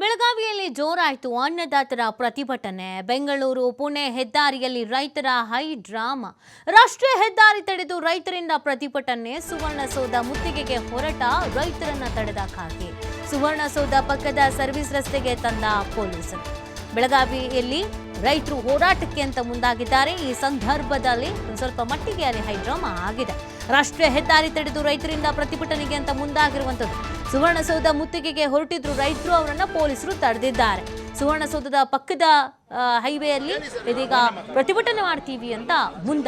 ಬೆಳಗಾವಿಯಲ್ಲಿ ಜೋರಾಯಿತು ಅನ್ನದಾತರ ಪ್ರತಿಭಟನೆ. ಬೆಂಗಳೂರು, ಪುಣೆ ಹೆದ್ದಾರಿಯಲ್ಲಿ ರೈತರ ಹೈ ಡ್ರಾಮಾ. ರಾಷ್ಟ್ರೀಯ ಹೆದ್ದಾರಿ ತಡೆದು ರೈತರಿಂದ ಪ್ರತಿಭಟನೆ, ಸುವರ್ಣಸೌಧ ಮುತ್ತಿಗೆಗೆ ಹೊರಟ ರೈತರನ್ನ ತಡೆದ ಖಾಕಿ ಸುವರ್ಣಸೌಧ ಪಕ್ಕದ ಸರ್ವಿಸ್ ರಸ್ತೆಗೆ ತಂದ ಪೊಲೀಸರು. ಬೆಳಗಾವಿಯಲ್ಲಿ ರೈತರು ಹೋರಾಟಕ್ಕೆ ಅಂತ ಮುಂದಾಗಿದ್ದಾರೆ. ಈ ಸಂದರ್ಭದಲ್ಲಿ ಸ್ವಲ್ಪ ಮಟ್ಟಿಗೆ ಅಲ್ಲಿ ಹೈಡ್ರಾಮಾ ಆಗಿದೆ. ರಾಷ್ಟ್ರೀಯ ಹೆದ್ದಾರಿ ತಡೆದು ರೈತರಿಂದ ಪ್ರತಿಭಟನೆಗೆ ಅಂತ ಮುಂದಾಗಿರುವಂಥದ್ದು. ಸುವರ್ಣಸೌಧ ಮುತ್ತಿಗೆಗೆ ಹೊರಟಿದ್ರು ರೈತರು, ಅವರನ್ನ ಪೊಲೀಸರು ತಡೆದಿದ್ದಾರೆ. ಸುವರ್ಣಸೌಧದ ಪಕ್ಕದ ಹೈವೇಯಲ್ಲಿ ಇದೀಗ ಪ್ರತಿಭಟನೆ ಮಾಡ್ತೀವಿ ಅಂತ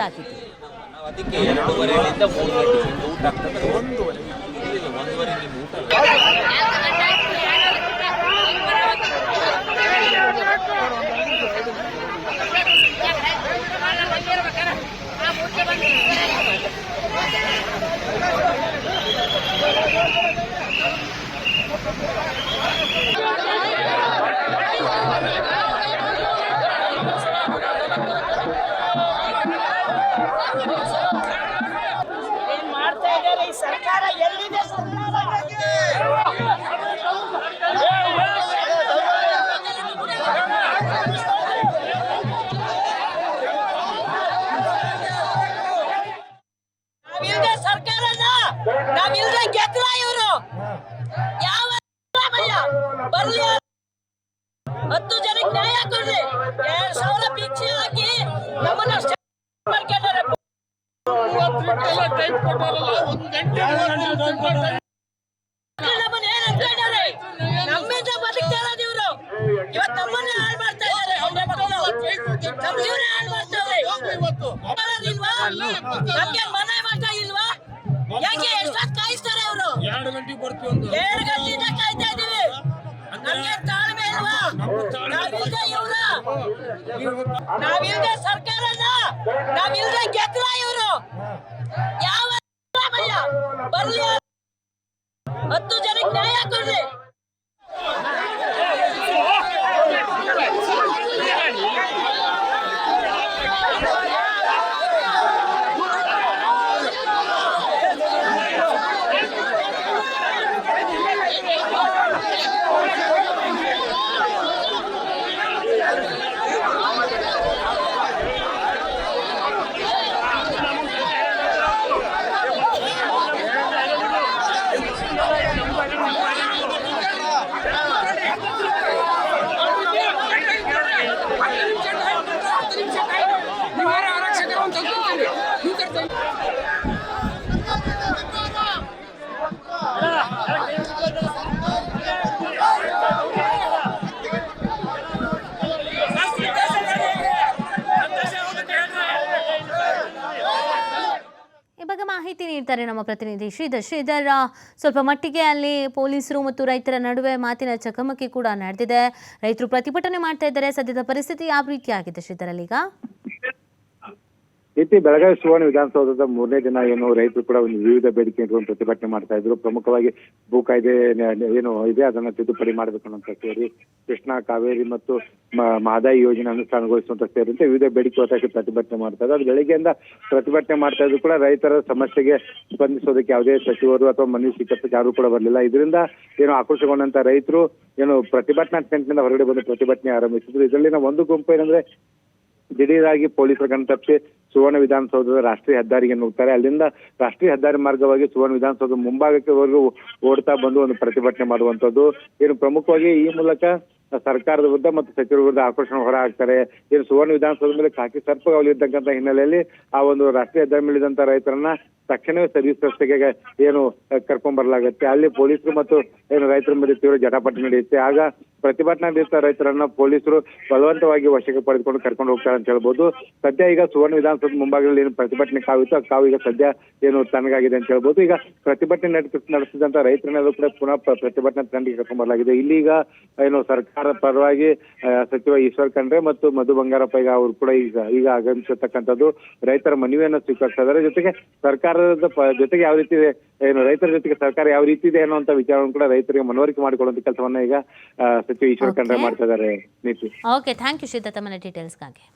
ಆಗ್ತದೆ ಒಂದೂವರೆ ನಾವಿಲ್ದೆ ಸರ್ಕಾರನ ನಾವಿಲ್ದೆ ಗೆದ್ರ ಇವರು. ಯಾವ ಬರ್ಲಿ ಹತ್ತು ಜನಕ್ಕೆ ನ್ಯಾಯ ಕೊಡ್ರಿ. ಎರಡ್ ಸಾವಿರ ಭಿಕ್ಷೆ ಹಾಕಿ ನಮ್ಮನ್ನ ಮಾಡ್ಕೊಂಡಾರೆ ನಮ್ಮನ್ನ ಏನ್ ಅನ್ಕೊಂಡಾರೆ ನಮ್ಮಿಂದ ಇವ್ರು. ಇವತ್ತು ನಮ್ಮನ್ನ ಹಾಳು ಮಾಡ್ತಾ ಇದ್ದಾರೆ. ಜೀವನ ಹಾಳು ಮಾಡ್ತಾರೆ. ನಮ್ಗೆ ಮನೆ ನಾವಿಲ್ದೆ ಇವ್ರ ನಾವಿಲ್ದೆ ಸರ್ಕಾರನ ನಾವಿಲ್ದೆ ಗೆದ್ರ ಇವರು ಯಾವ ಸಿದ್ದರಾಮಯ್ಯ ಬರ್ಲಿ ಹತ್ತು ಜನಕ್ಕೆ ನ್ಯಾಯ ಕೊಡ್ರಿ ಈ ಬಗ್ಗೆ ಮಾಹಿತಿ ನೀಡ್ತಾರೆ ನಮ್ಮ ಪ್ರತಿನಿಧಿ ಶ್ರೀಧರ್. ಶ್ರೀಧರ್ ಸ್ವಲ್ಪ ಮಟ್ಟಿಗೆ ಅಲ್ಲಿ ಪೊಲೀಸರು ಮತ್ತು ರೈತರ ನಡುವೆ ಮಾತಿನ ಚಕಮಕಿ ಕೂಡ ನಡೆದಿದೆ. ರೈತರು ಪ್ರತಿಭಟನೆ ಮಾಡ್ತಾ ಇದ್ದಾರೆ. ಸದ್ಯದ ಪರಿಸ್ಥಿತಿ ಯಾವ ರೀತಿಯಾಗಿದೆ ಶ್ರೀಧರ್ ಅಲ್ಲೀಗ ಇತ್ತಿ ಬೆಳಗಾವಿ ಸುವರ್ಣ ವಿಧಾನಸೌಧದ ಮೂರನೇ ದಿನ ಏನು ರೈತರು ಕೂಡ ಒಂದು ವಿವಿಧ ಬೇಡಿಕೆ ಪ್ರತಿಭಟನೆ ಮಾಡ್ತಾ ಇದ್ರು. ಪ್ರಮುಖವಾಗಿ ಭೂ ಕಾಯ್ದೆ ಏನು ಇದೆ, ಅದನ್ನ ತಿದ್ದುಪಡಿ ಮಾಡಬೇಕು ಅನ್ನೋಂತ ಸೇರಿ ಕೃಷ್ಣಾ ಕಾವೇರಿ ಮತ್ತು ಮಹದಾಯಿ ಯೋಜನೆ ಅನುಷ್ಠಾನಗೊಳಿಸುವಂತ ಸೇರಿದಂತೆ ವಿವಿಧ ಬೇಡಿಕೆ ಒತ್ತಾಯಕ್ಕೆ ಪ್ರತಿಭಟನೆ ಮಾಡ್ತಾ ಇದ್ರು. ಅದು ಬೆಳಿಗ್ಗೆಯಿಂದ ಪ್ರತಿಭಟನೆ ಮಾಡ್ತಾ ಇದ್ರು ಕೂಡ ರೈತರ ಸಮಸ್ಯೆಗೆ ಸ್ಪಂದಿಸೋದಕ್ಕೆ ಯಾವುದೇ ಸಚಿವರು ಅಥವಾ ಮನವಿ ಸಿಕ್ಕಕ್ಕೆ ಯಾರು ಕೂಡ ಬರಲಿಲ್ಲ. ಇದರಿಂದ ಏನು ಆಕ್ರೋಶಗೊಂಡಂತ ರೈತರು ಏನು ಪ್ರತಿಭಟನಾ ಟೆಂಟ್ನಿಂದ ಹೊರಗಡೆ ಬಂದು ಪ್ರತಿಭಟನೆ ಆರಂಭಿಸಿದ್ರು. ಇದರಲ್ಲಿನ ಒಂದು ಗುಂಪು ಏನಂದ್ರೆ ದಿಢೀರಾಗಿ ಪೊಲೀಸರ ಕಣ್ ತಪ್ಪಿಸಿ ಸುವರ್ಣ ವಿಧಾನಸೌಧದ ರಾಷ್ಟ್ರೀಯ ಹೆದ್ದಾರಿಗೆ ನುಗ್ತಾರೆ. ಅಲ್ಲಿಂದ ರಾಷ್ಟ್ರೀಯ ಹೆದ್ದಾರಿ ಮಾರ್ಗವಾಗಿ ಸುವರ್ಣ ವಿಧಾನಸೌಧ ಮುಂಭಾಗಕ್ಕೆ ವರೆಗೂ ಓಡ್ತಾ ಬಂದು ಒಂದು ಪ್ರತಿಭಟನೆ ಮಾಡುವಂತದ್ದು ಏನು ಪ್ರಮುಖವಾಗಿ ಈ ಮೂಲಕ ಸರ್ಕಾರದ ವಿರುದ್ಧ ಮತ್ತು ಸಚಿವರ ವಿರುದ್ಧ ಆಕ್ರೋಶ ಹೊರ ಹಾಕ್ತಾರೆ ಏನು ಸುವರ್ಣ ವಿಧಾನಸೌಧ ಮೇಲೆ ಖಾಕಿ ಸರ್ಪಗಾವಲು ಇದ್ದಂತ ಹಿನ್ನೆಲೆಯಲ್ಲಿ ಆ ಒಂದು ರಾಷ್ಟ್ರೀಯ ಹೆದ್ದಾರಿ ಮೇಲಿದಂತ ರೈತರನ್ನ ತಕ್ಷಣವೇ ಸರ್ವಿಸ್ ರಸ್ತೆಗೆ ಏನು ಕರ್ಕೊಂಡ್ ಬರಲಾಗುತ್ತೆ. ಅಲ್ಲಿ ಪೊಲೀಸರು ಮತ್ತು ಏನು ರೈತರ ಮೇಲೆ ತೀವ್ರ ಜಟಾಪಟಿ ನಡೆಯುತ್ತೆ. ಆಗ ಪ್ರತಿಭಟನಾ ನಿರತ ರೈತರನ್ನ ಪೊಲೀಸರು ಬಲವಂತವಾಗಿ ವಶಕ್ಕೆ ಪಡೆದುಕೊಂಡು ಕರ್ಕೊಂಡು ಹೋಗ್ತಾರೆ ಅಂತ ಹೇಳ್ಬೋದು. ಸದ್ಯ ಈಗ ಸುವರ್ಣ ವಿಧಾನಸೌಧ ಮುಂಭಾಗದಲ್ಲಿ ಏನು ಪ್ರತಿಭಟನೆ ಕಾವಿತ್ತು, ಆ ಕಾವು ಈಗ ಸದ್ಯ ಏನು ತನಗಾಗಿದೆ ಅಂತ ಹೇಳ್ಬೋದು. ಈಗ ಪ್ರತಿಭಟನೆ ನಡೆಸ ನಡೆಸಿದಂತ ರೈತರನ್ನೆಲ್ಲೂ ಕೂಡ ಪುನಃ ಪ್ರತಿಭಟನೆ ತಂಡಿಗೆ ಕರ್ಕೊಂಡು ಬರಲಾಗಿದೆ. ಇಲ್ಲಿ ಈಗ ಏನು ಸರ್ಕಾರ ಪರವಾಗಿ ಸಚಿವ ಈಶ್ವರ್ ಖಂಡ್ರೆ ಮತ್ತು ಮಧು ಬಂಗಾರಪ್ಪ ಈಗ ಅವರು ಕೂಡ ಈಗ ಈಗ ಆಗಮಿಸಿರ್ತಕ್ಕಂಥದ್ದು ರೈತರ ಮನವಿಯನ್ನು ಸ್ವೀಕರಿಸ್ತಾ ಜೊತೆಗೆ ಜೊತೆಗೆ ಸರ್ಕಾರದ ಜೊತೆಗೆ ಯಾವ ರೀತಿ ಇದೆ, ಏನು ರೈತರ ಜೊತೆಗೆ ಸರ್ಕಾರ ಯಾವ ರೀತಿ ಇದೆ ಅನ್ನುವಂತ ವಿಚಾರವನ್ನು ಕೂಡ ರೈತರಿಗೆ ಮನವರಿಕೆ ಮಾಡಿಕೊಳ್ಳುವಂತ ಕೆಲಸವನ್ನ ಈಗ ಸಚಿವ ಈಶ್ವರ್ ಖಂಡ್ರೆ ಮಾಡ್ತಾ ಇದ್ದಾರೆ. ನೀತಿ ಓಕೆ ಥ್ಯಾಂಕ್ ಯು ಶ್ರೀಧರ್ ತಮ್ಮ ಡೀಟೇಲ್ಸ್ಗಾಗಿ